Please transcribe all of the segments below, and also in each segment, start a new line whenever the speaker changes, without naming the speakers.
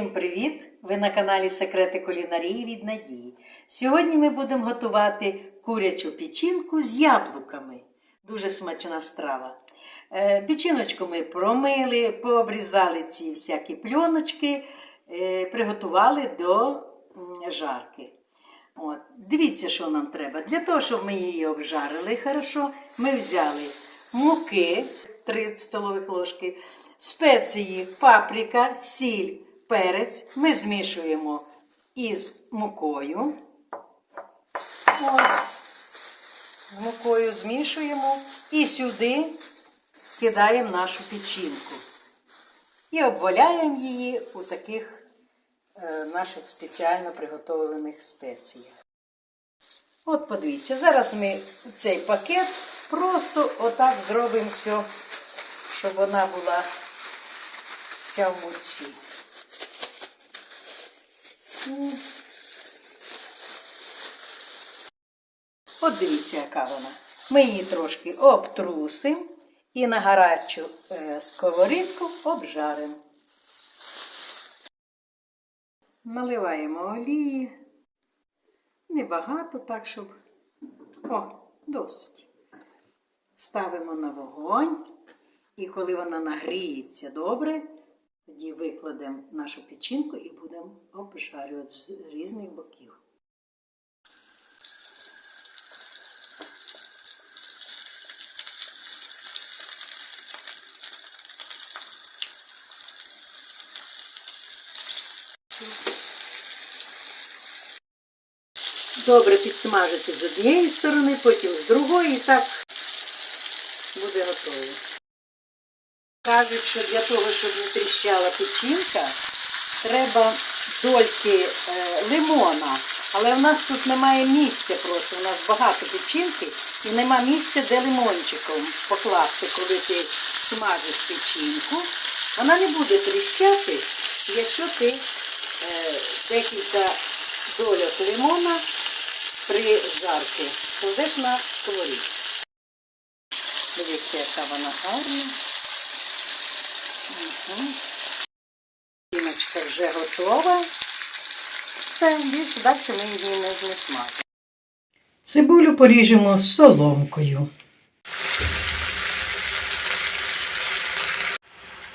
Всім привіт! Ви на каналі Секрети кулінарії від Надії. Сьогодні ми будемо готувати курячу печінку з яблуками. Дуже смачна страва. Е, Печіночку ми промили, пообрізали ці всякі пльоночки, е, приготували до жарки. От. Дивіться, що нам треба. Для того, щоб ми її обжарили хорошо, ми взяли муки 3 столові ложки, спеції, паприка, сіль, перець. Ми змішуємо із мукою. От. Мукою змішуємо і сюди кидаємо нашу печінку. І обваляємо її у таких е, наших спеціально приготовлених спеціях. От подивіться, зараз ми цей пакет просто отак зробимо все, щоб вона була вся в муці. От дивіться, яка вона. Ми її трошки обтрусимо і на гарячу е, сковорідку обжаримо. Наливаємо олії. Небагато, так, щоб. О, досить. Ставимо на вогонь. І коли вона нагріється добре, тоді викладемо нашу печінку і будемо обжарювати з різних боків. Добре підсмажити з однієї сторони, потім з другої, і так буде готово. Кажуть, що для того, щоб не тріщала печінка, треба дольки е, лимона. Але в нас тут немає місця просто. У нас багато печінки і нема місця, де лимончиком покласти, коли ти смажиш печінку. Вона не буде тріщати, якщо ти е, декілька дольок лимона при жарці кладеш на сковорідку. Дивіться, яка вона гарна. Піночка вже готова. Все, більше далі ми її не смажимо. Цибулю поріжемо соломкою.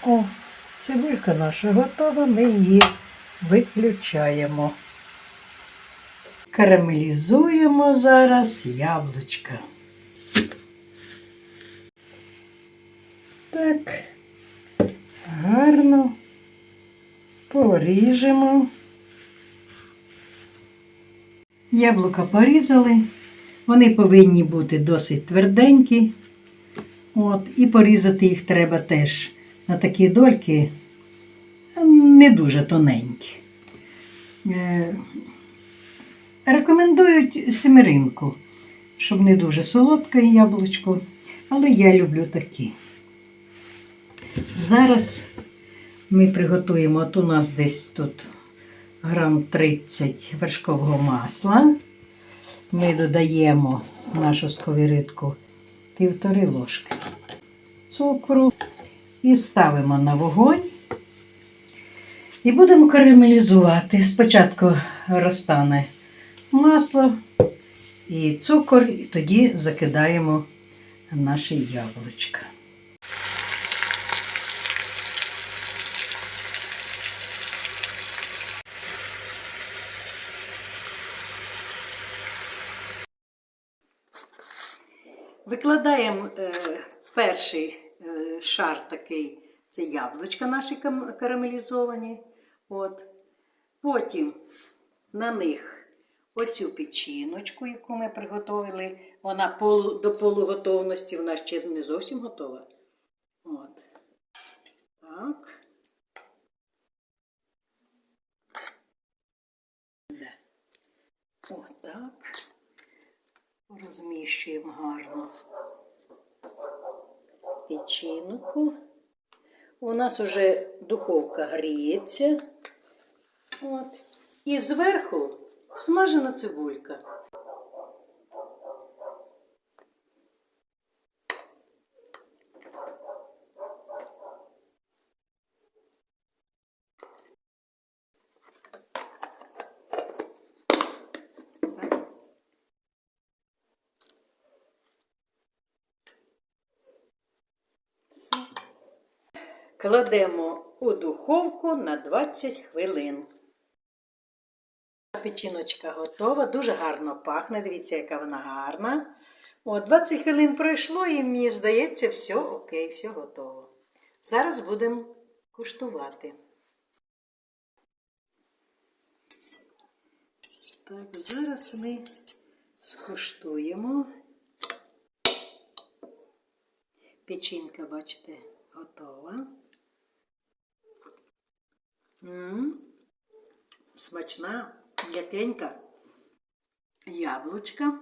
О, цибулька наша готова, ми її виключаємо. Карамелізуємо зараз яблучка. Так, гарно поріжемо. Яблука порізали. Вони повинні бути досить тверденькі. От, і порізати їх треба теж на такі дольки, не дуже тоненькі. Е, Рекомендують семеринку, щоб не дуже солодке яблучко, але я люблю такі. Зараз ми приготуємо, от у нас десь тут грам 30 вершкового масла. Ми додаємо в нашу сковіритку півтори ложки цукру і ставимо на вогонь. І будемо карамелізувати. Спочатку розтане масло і цукор, і тоді закидаємо наші яблучка. Викладаємо е, перший е, шар такий, це яблучка наші карамелізовані. От. Потім на них оцю печіночку, яку ми приготували, вона до полуготовності, вона ще не зовсім готова. От. Так. Отак. Розміщуємо гарно печінку. У нас уже духовка гріється. От. І зверху смажена цибулька. Кладемо у духовку на 20 хвилин. Печіночка готова, дуже гарно пахне. Дивіться, яка вона гарна. О, 20 хвилин пройшло і мені здається, все окей, все готово. Зараз будемо куштувати. Так, зараз ми скуштуємо. Печінка, бачите, готова. Смачна, м'якенька яблучка.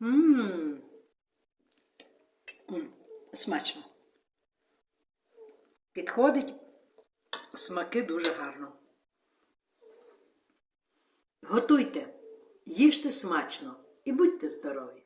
Мм. М, Смачно. Підходить, смаки дуже гарно. Готуйте, їжте смачно і будьте здорові!